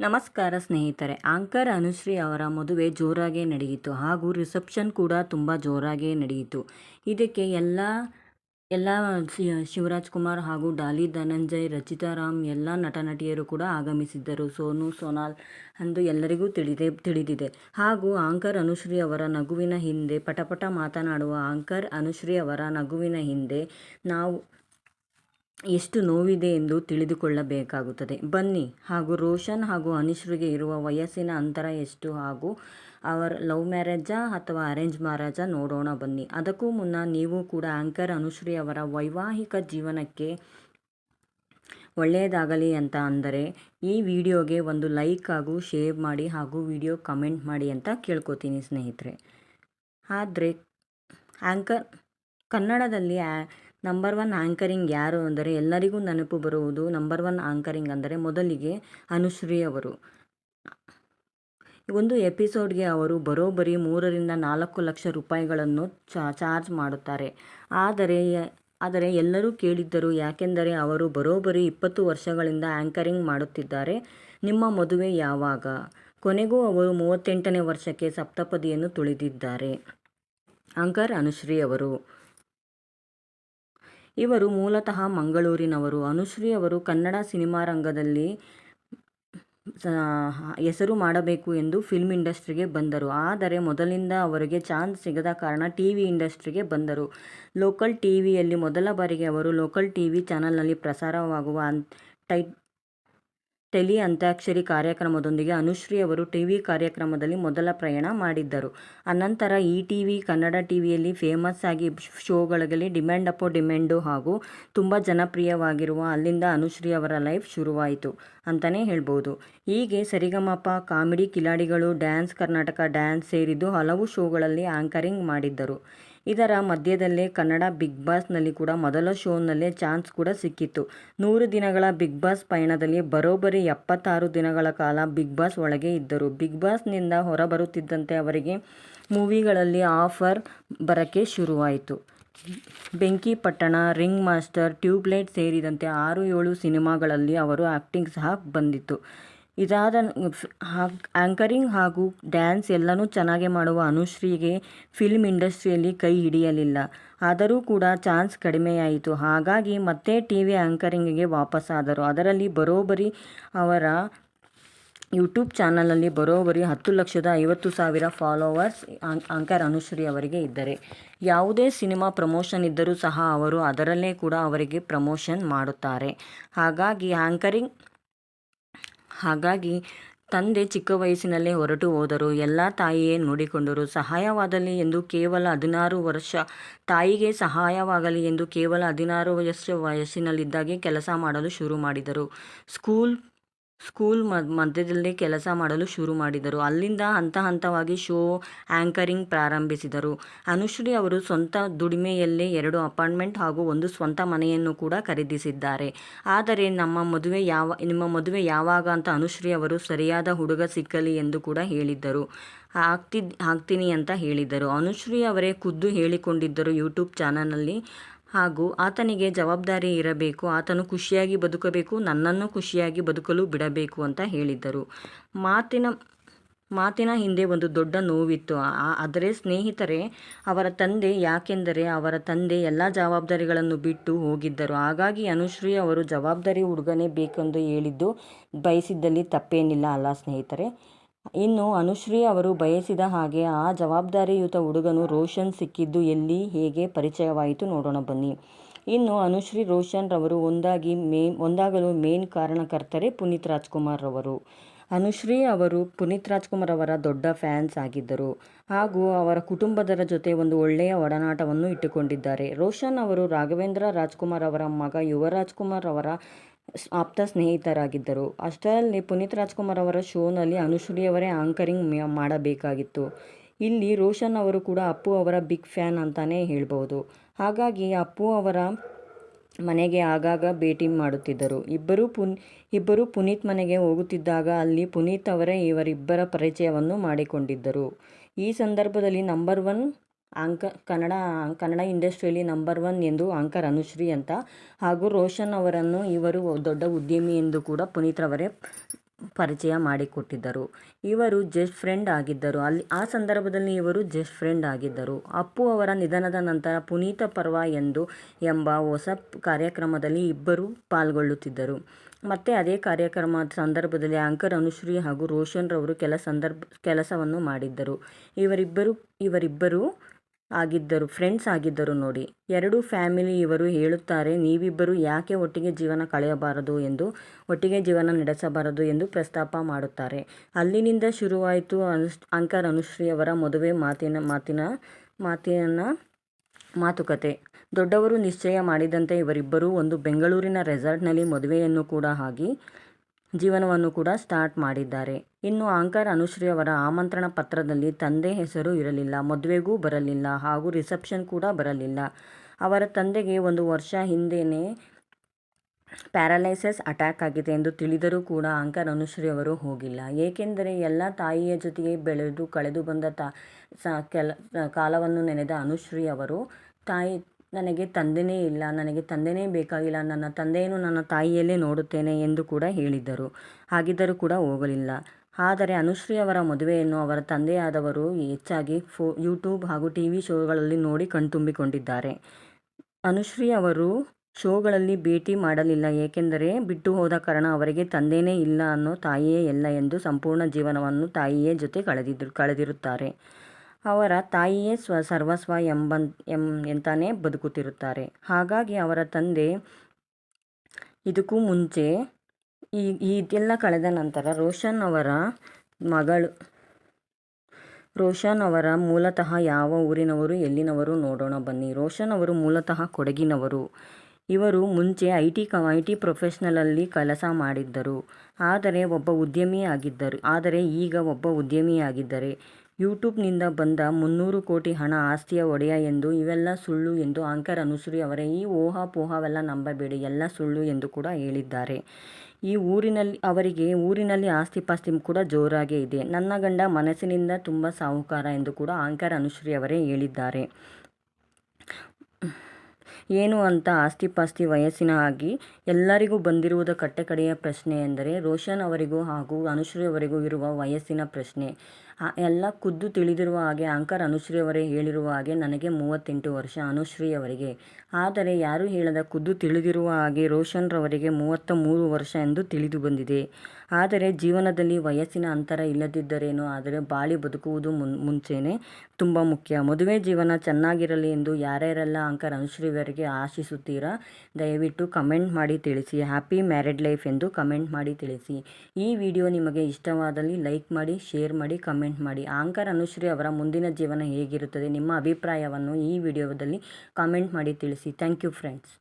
ನಮಸ್ಕಾರ ಸ್ನೇಹಿತರೆ. ಆಂಕರ್ ಅನುಶ್ರೀ ಅವರ ಮದುವೆ ಜೋರಾಗೇ ನಡೆಯಿತು. ಹಾಗೂ ರಿಸೆಪ್ಷನ್ ಕೂಡ ತುಂಬ ಜೋರಾಗೇ ನಡೆಯಿತು. ಇದಕ್ಕೆ ಎಲ್ಲ ಎಲ್ಲ ಶಿವರಾಜ್ ಕುಮಾರ್ ಹಾಗೂ ಡಾಲಿ ಧನಂಜಯ್, ರಚಿತಾ ರಾಮ್ ಎಲ್ಲ ನಟ ನಟಿಯರು ಕೂಡ ಆಗಮಿಸಿದ್ದರು. ಸೋನು, ಸೋನಾಲ್ ಅಂದು ಎಲ್ಲರಿಗೂ ತಿಳಿದೇ, ತಿಳಿದಿದೆ. ಹಾಗೂ ಆಂಕರ್ ಅನುಶ್ರೀ ಅವರ ನಗುವಿನ ಹಿಂದೆ ಪಟಪಟ ಮಾತನಾಡುವ ಆಂಕರ್ ಅನುಶ್ರೀ ಅವರ ನಗುವಿನ ಹಿಂದೆ ನಾವು ಎಷ್ಟು ನೋವಿದೆ ಎಂದು ತಿಳಿದುಕೊಳ್ಳಬೇಕಾಗುತ್ತದೆ. ಬನ್ನಿ, ಹಾಗೂ ರೋಷನ್ ಹಾಗೂ ಅನಿಶ್ರಿಗೆ ಇರುವ ವಯಸ್ಸಿನ ಅಂತರ ಎಷ್ಟು ಹಾಗೂ ಅವರ ಲವ್ ಮ್ಯಾರೇಜಾ ಅಥವಾ ಅರೇಂಜ್ ಮ್ಯಾರೇಜಾ ನೋಡೋಣ ಬನ್ನಿ. ಅದಕ್ಕೂ ಮುನ್ನ ನೀವು ಕೂಡ ಆಂಕರ್ ಅನುಶ್ರೀ ಅವರ ವೈವಾಹಿಕ ಜೀವನಕ್ಕೆ ಒಳ್ಳೆಯದಾಗಲಿ ಅಂತ ಅಂದರೆ ಈ ವಿಡಿಯೋಗೆ ಒಂದು ಲೈಕ್ ಹಾಗೂ ಶೇರ್ ಮಾಡಿ ಹಾಗೂ ವಿಡಿಯೋ ಕಮೆಂಟ್ ಮಾಡಿ ಅಂತ ಕೇಳ್ಕೊತೀನಿ ಸ್ನೇಹಿತರೆ. ಆದರೆ ಆಂಕರ್ ಕನ್ನಡದಲ್ಲಿ ನಂಬರ್ ಒನ್ ಆ್ಯಂಕರಿಂಗ್ ಯಾರು ಅಂದರೆ ಎಲ್ಲರಿಗೂ ನೆನಪು ಬರುವುದು ನಂಬರ್ ಒನ್ ಆ್ಯಂಕರಿಂಗ್ ಅಂದರೆ ಮೊದಲಿಗೆ ಅನುಶ್ರೀ ಅವರು. ಒಂದು ಎಪಿಸೋಡ್ಗೆ ಅವರು ಬರೋಬ್ಬರಿ ಮೂರರಿಂದ ನಾಲ್ಕು ಲಕ್ಷ ರೂಪಾಯಿಗಳನ್ನು ಚಾರ್ಜ್ ಮಾಡುತ್ತಾರೆ. ಆದರೆ ಆದರೆ ಎಲ್ಲರೂ ಕೇಳಿದ್ದರು ಯಾಕೆಂದರೆ ಅವರು ಬರೋಬ್ಬರಿ ಇಪ್ಪತ್ತು ವರ್ಷಗಳಿಂದ ಆ್ಯಂಕರಿಂಗ್ ಮಾಡುತ್ತಿದ್ದಾರೆ. ನಿಮ್ಮ ಮದುವೆ ಯಾವಾಗ? ಕೊನೆಗೂ ಅವರು ಮೂವತ್ತೆಂಟನೇ ವರ್ಷಕ್ಕೆ ಸಪ್ತಪದಿಯನ್ನು ತುಳಿದಿದ್ದಾರೆ. ಆಂಕರ್ ಅನುಶ್ರೀ ಅವರು. ಇವರು ಮೂಲತಃ ಮಂಗಳೂರಿನವರು. ಅನುಶ್ರೀ ಅವರು ಕನ್ನಡ ಸಿನಿಮಾ ರಂಗದಲ್ಲಿ ಹೆಸರು ಮಾಡಬೇಕು ಎಂದು ಫಿಲ್ಮ್ ಇಂಡಸ್ಟ್ರಿಗೆ ಬಂದರು. ಆದರೆ ಮೊದಲಿಂದ ಅವರಿಗೆ ಚಾನ್ಸ್ ಸಿಗದ ಕಾರಣ ಟಿ ವಿ ಇಂಡಸ್ಟ್ರಿಗೆ ಬಂದರು. ಲೋಕಲ್ ಟಿ ವಿಯಲ್ಲಿ ಮೊದಲ ಬಾರಿಗೆ ಅವರು ಲೋಕಲ್ ಟಿ ವಿ ಚಾನಲ್ನಲ್ಲಿ ಪ್ರಸಾರವಾಗುವ ಟೈ ಟೆಲಿ ಅಂತ್ಯಾಕ್ಷರಿ ಕಾರ್ಯಕ್ರಮದೊಂದಿಗೆ ಅನುಶ್ರೀ ಅವರು ಟಿವಿ ಕಾರ್ಯಕ್ರಮದಲ್ಲಿ ಮೊದಲ ಪ್ರಯಾಣ ಮಾಡಿದ್ದರು. ಅನಂತರ ಈ ಟಿವಿ, ಕನ್ನಡ ಟಿವಿಯಲ್ಲಿ ಫೇಮಸ್ ಆಗಿ ಶೋಗಳಲ್ಲಿ ಡಿಮ್ಯಾಂಡ್ ಅಪೋ ಡಿಮ್ಯಾಂಡು ಹಾಗೂ ತುಂಬ ಜನಪ್ರಿಯವಾಗಿರುವ ಅಲ್ಲಿಂದ ಅನುಶ್ರೀ ಅವರ ಲೈಫ್ ಶುರುವಾಯಿತು. ಅಂತಲೇ ಹೇಳ್ಬೋದು. ಹೀಗೆ ಸರಿಗಮಪ, ಕಾಮಿಡಿ ಕಿಲಾಡಿಗಳು, ಡ್ಯಾನ್ಸ್ ಕರ್ನಾಟಕ ಡ್ಯಾನ್ಸ್ ಸೇರಿದ್ದು ಹಲವು ಶೋಗಳಲ್ಲಿ ಆ್ಯಂಕರಿಂಗ್ ಮಾಡಿದ್ದರು. ಇದರ ಮಧ್ಯದಲ್ಲೇ ಕನ್ನಡ ಬಿಗ್ ಬಾಸ್ನಲ್ಲಿ ಕೂಡ ಮೊದಲ ಶೋನಲ್ಲೇ ಚಾನ್ಸ್ ಕೂಡ ಸಿಕ್ಕಿತ್ತು. ನೂರು ದಿನಗಳ ಬಿಗ್ ಬಾಸ್ ಪಯಣದಲ್ಲಿ ಬರೋಬ್ಬರಿ ಎಪ್ಪತ್ತಾರು ದಿನಗಳ ಕಾಲ ಬಿಗ್ ಬಾಸ್ ಒಳಗೆ ಇದ್ದರು. ಬಿಗ್ ಬಾಸ್ನಿಂದ ಹೊರಬರುತ್ತಿದ್ದಂತೆ ಅವರಿಗೆ ಮೂವಿಗಳಲ್ಲಿ ಆಫರ್ ಬರೋಕ್ಕೆ ಶುರುವಾಯಿತು. ಬೆಂಕಿ ಪಟ್ಟಣ ರಿಂಗ್ ಮಾಸ್ಟರ್, ಟ್ಯೂಬ್ಲೈಟ್ ಸೇರಿದಂತೆ ಆರು ಏಳು ಸಿನಿಮಾಗಳಲ್ಲಿ ಅವರು ಆ್ಯಕ್ಟಿಂಗ್ ಸಹ ಬಂದಿತ್ತು. ಇದಾದ ಆ್ಯಂಕರಿಂಗ್ ಹಾಗೂ ಡ್ಯಾನ್ಸ್ ಎಲ್ಲನೂ ಚೆನ್ನಾಗಿ ಮಾಡುವ ಅನುಶ್ರೀಗೆ ಫಿಲ್ಮ್ ಇಂಡಸ್ಟ್ರಿಯಲ್ಲಿ ಕೈ ಹಿಡಿಯಲಿಲ್ಲ. ಆದರೂ ಕೂಡ ಚಾನ್ಸ್ ಕಡಿಮೆಯಾಯಿತು. ಹಾಗಾಗಿ ಮತ್ತೆ ಟಿ ವಿ ಆ್ಯಂಕರಿಂಗಿಗೆ ವಾಪಸ್ಸಾದರು. ಅದರಲ್ಲಿ ಬರೋಬ್ಬರಿ ಅವರ ಯೂಟ್ಯೂಬ್ ಚಾನಲಲ್ಲಿ ಬರೋಬ್ಬರಿ ಹತ್ತು ಲಕ್ಷದ ಐವತ್ತು ಸಾವಿರ ಫಾಲೋವರ್ಸ್ ಆಂಕರ್ ಅನುಶ್ರೀ ಅವರಿಗೆ ಇದ್ದರೆ ಯಾವುದೇ ಸಿನಿಮಾ ಪ್ರಮೋಷನ್ ಇದ್ದರೂ ಸಹ ಅವರು ಅದರಲ್ಲೇ ಕೂಡ ಅವರಿಗೆ ಪ್ರಮೋಷನ್ ಮಾಡುತ್ತಾರೆ. ಹಾಗಾಗಿ ಆ್ಯಂಕರಿಂಗ್ ಹಾಗಾಗಿ ತಂದೆ ಚಿಕ್ಕ ವಯಸ್ಸಿನಲ್ಲೇ ಹೊರಟು ಹೋದರು, ಎಲ್ಲ ತಾಯಿಯೇ ನೋಡಿಕೊಂಡರು ಸಹಾಯವಾದಲ್ಲಿ ಎಂದು ಕೇವಲ ಹದಿನಾರು ವರ್ಷ ತಾಯಿಗೆ ಸಹಾಯವಾಗಲಿ ಎಂದು ಕೇವಲ ಹದಿನಾರು ವರ್ಷ ವಯಸ್ಸಿನಲ್ಲಿದ್ದಾಗೆ ಕೆಲಸ ಮಾಡಲು ಶುರು ಮಾಡಿದರು. ಸ್ಕೂಲ್ ಸ್ಕೂಲ್ ಮಧ್ಯದಲ್ಲಿ ಕೆಲಸ ಮಾಡಲು ಶುರು ಮಾಡಿದರು. ಅಲ್ಲಿಂದ ಹಂತ ಹಂತವಾಗಿ ಶೋ ಆ್ಯಂಕರಿಂಗ್ ಪ್ರಾರಂಭಿಸಿದರು. ಅನುಶ್ರೀ ಅವರು ಸ್ವಂತ ದುಡಿಮೆಯಲ್ಲೇ ಎರಡು ಅಪಾರ್ಟ್ಮೆಂಟ್ ಹಾಗೂ ಒಂದು ಸ್ವಂತ ಮನೆಯನ್ನು ಕೂಡ ಖರೀದಿಸಿದ್ದಾರೆ. ಆದರೆ ನಮ್ಮ ಮದುವೆ ಯಾವ, ನಿಮ್ಮ ಮದುವೆ ಯಾವಾಗ ಅಂತ ಅನುಶ್ರೀ ಅವರು ಸರಿಯಾದ ಹುಡುಗ ಸಿಕ್ಕಲಿ ಎಂದು ಕೂಡ ಹೇಳಿದ್ದರು. ಆಗ್ತಿದ್ ಆಗ್ತೀನಿ ಅಂತ ಹೇಳಿದರು ಅನುಶ್ರೀ ಅವರೇ ಖುದ್ದು ಹೇಳಿಕೊಂಡಿದ್ದರು ಯೂಟ್ಯೂಬ್ ಚಾನಲ್ನಲ್ಲಿ. ಹಾಗೂ ಆತನಿಗೆ ಜವಾಬ್ದಾರಿ ಇರಬೇಕು, ಆತನು ಖುಷಿಯಾಗಿ ಬದುಕಬೇಕು, ನನ್ನನ್ನು ಖುಷಿಯಾಗಿ ಬದುಕಲು ಬಿಡಬೇಕು ಅಂತ ಹೇಳಿದ್ದರು. ಮಾತಿನ ಮಾತಿನ ಹಿಂದೆ ಒಂದು ದೊಡ್ಡ ನೋವಿತ್ತು. ಆದರೆ ಸ್ನೇಹಿತರೆ, ಅವರ ತಂದೆ ಯಾಕೆಂದರೆ ಅವರ ತಂದೆ ಎಲ್ಲ ಜವಾಬ್ದಾರಿಗಳನ್ನು ಬಿಟ್ಟು ಹೋಗಿದ್ದರು. ಹಾಗಾಗಿ ಅನುಶ್ರೀ ಅವರು ಜವಾಬ್ದಾರಿ ಹುಡುಗನೇ ಬೇಕೆಂದು ಹೇಳಿದ್ದು ಬಯಸಿದ್ದಲ್ಲಿ ತಪ್ಪೇನಿಲ್ಲ ಅಲ್ಲ ಸ್ನೇಹಿತರೆ. ಇನ್ನು ಅನುಶ್ರೀ ಅವರು ಬಯಸಿದ ಹಾಗೆ ಆ ಜವಾಬ್ದಾರಿಯುತ ಹುಡುಗನು ರೋಷನ್ ಸಿಕ್ಕಿದ್ದು ಎಲ್ಲಿ, ಹೇಗೆ ಪರಿಚಯವಾಯಿತು ನೋಡೋಣ ಬನ್ನಿ. ಇನ್ನು ಅನುಶ್ರೀ, ರೋಷನ್ ರವರು ಒಂದಾಗಿ ಮೇ, ಒಂದಾಗಲು ಮೇನ್ ಕಾರಣಕರ್ತರೆ ಪುನೀತ್ ರಾಜ್ಕುಮಾರ್ ರವರು. ಅನುಶ್ರೀ ಅವರು ಪುನೀತ್ ರಾಜ್ಕುಮಾರ್ ಅವರ ದೊಡ್ಡ ಫ್ಯಾನ್ಸ್ ಆಗಿದ್ದರು. ಹಾಗೂ ಅವರ ಕುಟುಂಬದರ ಜೊತೆ ಒಂದು ಒಳ್ಳೆಯ ಒಡನಾಟವನ್ನು ಇಟ್ಟುಕೊಂಡಿದ್ದಾರೆ. ರೋಷನ್ ಅವರು ರಾಘವೇಂದ್ರ ರಾಜ್ಕುಮಾರ್ ಅವರ ಮಗ ಯುವ ರಾಜ್ಕುಮಾರ್ ಅವರ ಆಪ್ತ ಸ್ನೇಹಿತರಾಗಿದ್ದರು. ಅಷ್ಟರಲ್ಲಿ ಪುನೀತ್ ರಾಜ್ಕುಮಾರ್ ಅವರ ಶೋನಲ್ಲಿ ಅನುಶ್ರೀಯವರೇ ಆಂಕರಿಂಗ್ ಮಾಡಬೇಕಾಗಿತ್ತು. ಇಲ್ಲಿ ರೋಷನ್ ಅವರು ಕೂಡ ಅಪ್ಪು ಅವರ ಬಿಗ್ ಫ್ಯಾನ್ ಅಂತಲೇ ಹೇಳ್ಬೋದು. ಹಾಗಾಗಿ ಅಪ್ಪು ಅವರ ಮನೆಗೆ ಆಗಾಗ ಭೇಟಿ ಮಾಡುತ್ತಿದ್ದರು. ಇಬ್ಬರು ಪುನ್, ಇಬ್ಬರು ಪುನೀತ್ ಮನೆಗೆ ಹೋಗುತ್ತಿದ್ದಾಗ ಅಲ್ಲಿ ಪುನೀತ್ ಅವರೇ ಇವರಿಬ್ಬರ ಪರಿಚಯವನ್ನು ಮಾಡಿಕೊಂಡಿದ್ದರು. ಈ ಸಂದರ್ಭದಲ್ಲಿ ನಂಬರ್ ಒನ್ ಆಂಕ ಕನ್ನಡ ಕನ್ನಡ ಇಂಡಸ್ಟ್ರಿಯಲ್ಲಿ ನಂಬರ್ ಒನ್ ಎಂದು ಆಂಕರ್ ಅನುಶ್ರೀ ಅಂತ. ಹಾಗೂ ರೋಷನ್ ಅವರನ್ನು ಇವರು ದೊಡ್ಡ ಉದ್ಯಮಿ ಎಂದು ಕೂಡ ಪುನೀತ್ ರವರೇ ಪರಿಚಯ ಮಾಡಿಕೊಟ್ಟಿದ್ದರು. ಇವರು ಜಸ್ಟ್ ಫ್ರೆಂಡ್ ಆಗಿದ್ದರು. ಅಲ್ಲಿ, ಆ ಸಂದರ್ಭದಲ್ಲಿ ಇವರು ಜಸ್ಟ್ ಫ್ರೆಂಡ್ ಆಗಿದ್ದರು. ಅಪ್ಪು ಅವರ ನಿಧನದ ನಂತರ ಪುನೀತ ಪರ್ವ ಎಂದು ಎಂಬ ಹೊಸ ಕಾರ್ಯಕ್ರಮದಲ್ಲಿ ಇಬ್ಬರು ಪಾಲ್ಗೊಳ್ಳುತ್ತಿದ್ದರು. ಮತ್ತೆ ಅದೇ ಕಾರ್ಯಕ್ರಮದ ಸಂದರ್ಭದಲ್ಲಿ ಆಂಕರ್ ಅನುಶ್ರೀ ಹಾಗೂ ರೋಷನ್ ರವರು ಕೆಲ ಸಂದರ್ಭ, ಕೆಲಸವನ್ನು ಮಾಡಿದ್ದರು. ಇವರಿಬ್ಬರು ಇವರಿಬ್ಬರು ಆಗಿದ್ದರು ಫ್ರೆಂಡ್ಸ್ ಆಗಿದ್ದರು ನೋಡಿ. ಎರಡು ಫ್ಯಾಮಿಲಿ ಇವರು ಹೇಳುತ್ತಾರೆ, ನೀವಿಬ್ಬರು ಯಾಕೆ ಒಟ್ಟಿಗೆ ಜೀವನ ಕಳೆಯಬಾರದು ಎಂದು, ಒಟ್ಟಿಗೆ ಜೀವನ ನಡೆಸಬಾರದು ಎಂದು ಪ್ರಸ್ತಾಪ ಮಾಡುತ್ತಾರೆ. ಅಲ್ಲಿನಿಂದ ಶುರುವಾಯಿತು ಅನುಶ್ ಅಂಕರ್ ಅನುಶ್ರೀ ಅವರ ಮದುವೆ ಮಾತಿನ ಮಾತಿನ ಮಾತಿನ ಮಾತುಕತೆ. ದೊಡ್ಡವರು ನಿಶ್ಚಯ ಮಾಡಿದಂತೆ ಇವರಿಬ್ಬರೂ ಒಂದು ಬೆಂಗಳೂರಿನ ರೆಸಾರ್ಟ್ನಲ್ಲಿ ಮದುವೆಯನ್ನು ಕೂಡ ಆಗಿ ಜೀವನವನ್ನು ಕೂಡ ಸ್ಟಾರ್ಟ್ ಮಾಡಿದ್ದಾರೆ. ಇನ್ನು ಆಂಕರ್ ಅನುಶ್ರೀ ಅವರ ಆಮಂತ್ರಣ ಪತ್ರದಲ್ಲಿ ತಂದೆ ಹೆಸರು ಇರಲಿಲ್ಲ, ಮದುವೆಗೂ ಬರಲಿಲ್ಲ ಹಾಗೂ ರಿಸೆಪ್ಷನ್ ಕೂಡ ಬರಲಿಲ್ಲ. ಅವರ ತಂದೆಗೆ ಒಂದು ವರ್ಷ ಹಿಂದೆಯೇ ಪ್ಯಾರಲೈಸಸ್ ಅಟ್ಯಾಕ್ ಆಗಿದೆ ಎಂದು ತಿಳಿದರೂ ಕೂಡ ಆಂಕರ್ ಅನುಶ್ರೀ ಅವರು ಹೋಗಿಲ್ಲ. ಏಕೆಂದರೆ ಎಲ್ಲ ತಾಯಿಯ ಜೊತೆಗೆ ಬೆಳೆದು ಕಳೆದು ಬಂದ ತಾ, ಸ, ಕೆಲ, ಕಾಲವನ್ನು ನೆನೆದ ಅನುಶ್ರೀ ಅವರು ತಾಯಿ ನನಗೆ ತಂದೆಯೇ ಇಲ್ಲ, ನನಗೆ ತಂದೆಯೇ ಬೇಕಾಗಿಲ್ಲ, ನನ್ನ ತಂದೆಯನ್ನು ನನ್ನ ತಾಯಿಯಲ್ಲೇ ನೋಡುತ್ತೇನೆ ಎಂದು ಕೂಡ ಹೇಳಿದ್ದರು. ಹಾಗಿದ್ದರೂ ಕೂಡ ಹೋಗಲಿಲ್ಲ. ಆದರೆ ಅನುಶ್ರೀ ಅವರ ಮದುವೆಯನ್ನು ಅವರ ತಂದೆಯಾದವರು ಹೆಚ್ಚಾಗಿ ಫೋ, ಯೂಟ್ಯೂಬ್ ಹಾಗೂ ಟಿ ವಿ ಶೋಗಳಲ್ಲಿ ನೋಡಿ ಕಣ್ತುಂಬಿಕೊಂಡಿದ್ದಾರೆ. ಅನುಶ್ರೀ ಅವರು ಶೋಗಳಲ್ಲಿ ಭೇಟಿ ಮಾಡಲಿಲ್ಲ, ಏಕೆಂದರೆ ಬಿಟ್ಟು ಹೋದ ಕಾರಣ ಅವರಿಗೆ ತಂದೆಯೇ ಇಲ್ಲ ಅನ್ನೋ ತಾಯಿಯೇ ಎಲ್ಲ ಎಂದು ಸಂಪೂರ್ಣ ಜೀವನವನ್ನು ತಾಯಿಯೇ ಜೊತೆ ಕಳೆದಿದ್ದು ಕಳೆದಿರುತ್ತಾರೆ. ಅವರ ತಾಯಿಯೇ ಸ್ವ, ಸರ್ವಸ್ವ ಎಂಬ ಎಂ, ಎಂತಾನೇ ಬದುಕುತ್ತಿರುತ್ತಾರೆ. ಹಾಗಾಗಿ ಅವರ ತಂದೆ ಇದಕ್ಕೂ ಮುಂಚೆ ಈ ಇದೆಲ್ಲ ಕಳೆದ ನಂತರ ರೋಷನ್ ಅವರ ಮಗಳು, ರೋಷನ್ ಅವರ ಮೂಲತಃ ಯಾವ ಊರಿನವರು ಎಲ್ಲಿನವರು ನೋಡೋಣ ಬನ್ನಿ. ರೋಷನ್ ಅವರು ಮೂಲತಃ ಕೊಡಗಿನವರು. ಇವರು ಮುಂಚೆ ಐ ಟಿ ಕ ಐ ಟಿ ಪ್ರೊಫೆಷ್ನಲಲ್ಲಿ ಕೆಲಸ ಮಾಡಿದ್ದರು. ಆದರೆ ಒಬ್ಬ ಉದ್ಯಮಿಯಾಗಿದ್ದರು. ಆದರೆ ಈಗ ಒಬ್ಬ ಉದ್ಯಮಿಯಾಗಿದ್ದಾರೆ. ಯೂಟ್ಯೂಬ್ನಿಂದ ಬಂದ ಮುನ್ನೂರು ಕೋಟಿ ಹಣ ಆಸ್ತಿಯ ಒಡೆಯ ಎಂದು, ಇವೆಲ್ಲ ಸುಳ್ಳು ಎಂದು ಆಂಕರ್ ಅನುಶ್ರೀ ಅವರೇ ಈ ಊಹಾಪೋಹವೆಲ್ಲ ನಂಬಬೇಡಿ, ಎಲ್ಲ ಸುಳ್ಳು ಎಂದು ಕೂಡ ಹೇಳಿದ್ದಾರೆ. ಈ ಊರಿನಲ್ಲಿ, ಅವರಿಗೆ ಊರಿನಲ್ಲಿ ಆಸ್ತಿ ಪಾಸ್ತಿ ಕೂಡ ಜೋರಾಗೇ ಇದೆ. ನನ್ನ ಗಂಡ ಮನಸ್ಸಿನಿಂದ ತುಂಬ ಸಾಹುಕಾರ ಎಂದು ಕೂಡ ಆಂಕರ್ ಅನುಶ್ರೀ ಅವರೇ ಹೇಳಿದ್ದಾರೆ. ಏನು ಅಂತ ಆಸ್ತಿ ಪಾಸ್ತಿ ವಯಸ್ಸಿನ ಆಗಿ ಎಲ್ಲರಿಗೂ ಬಂದಿರುವುದ ಕಟ್ಟಕಡೆಯ ಪ್ರಶ್ನೆ ಎಂದರೆ, ರೋಷನ್ ಅವರಿಗೂ ಹಾಗೂ ಅನುಶ್ರೀ ಅವರಿಗೂ ಇರುವ ವಯಸ್ಸಿನ ಪ್ರಶ್ನೆ. ಎಲ್ಲ ಖುದ್ದು ತಿಳಿದಿರುವ ಹಾಗೆ ಆಂಕರ್ ಅನುಶ್ರೀ ಅವರೇ ಹೇಳಿರುವ ಹಾಗೆ ನನಗೆ ಮೂವತ್ತೆಂಟು ವರ್ಷ ಅನುಶ್ರೀ ಅವರಿಗೆ ಆದರೆ ಯಾರೂ ಹೇಳದ ಖುದ್ದು ತಿಳಿದಿರುವ ಹಾಗೆ ರೋಷನ್ ರವರಿಗೆ ಮೂವತ್ತ ಮೂರು ವರ್ಷ ಎಂದು ತಿಳಿದು ಬಂದಿದೆ. ಆದರೆ ಜೀವನದಲ್ಲಿ ವಯಸ್ಸಿನ ಅಂತರ ಇಲ್ಲದಿದ್ದರೇನೋ ಆದರೆ ಬಾಳಿ ಬದುಕುವುದು ಮುನ್ ಮುಂಚೆಯೇ ತುಂಬ ಮುಖ್ಯ. ಮದುವೆ ಜೀವನ ಚೆನ್ನಾಗಿರಲಿ ಎಂದು ಯಾರ್ಯಾರೆಲ್ಲ ಆಂಕರ್ ಅನುಶ್ರೀವರಿಗೆ ಆಶಿಸುತ್ತೀರಾ? ದಯವಿಟ್ಟು ಕಮೆಂಟ್ ಮಾಡಿ ತಿಳಿಸಿ. ಹ್ಯಾಪಿ ಮ್ಯಾರಿಡ್ ಲೈಫ್ ಎಂದು ಕಮೆಂಟ್ ಮಾಡಿ ತಿಳಿಸಿ. ಈ ವಿಡಿಯೋ ನಿಮಗೆ ಇಷ್ಟವಾದಲ್ಲಿ ಲೈಕ್ ಮಾಡಿ, ಶೇರ್ ಮಾಡಿ ಕಮೆಂಟ್ ಮಾಡಿ. ಆಂಕರ್ ಅನುಶ್ರೀ ಅವರ ಮುಂದಿನ ಜೀವನ ಹೇಗಿರುತ್ತದೆ? ನಿಮ್ಮ ಅಭಿಪ್ರಾಯವನ್ನು ಈ ವಿಡಿಯೋದಲ್ಲಿ ಕಾಮೆಂಟ್ ಮಾಡಿ ತಿಳಿಸಿ. Thank you friends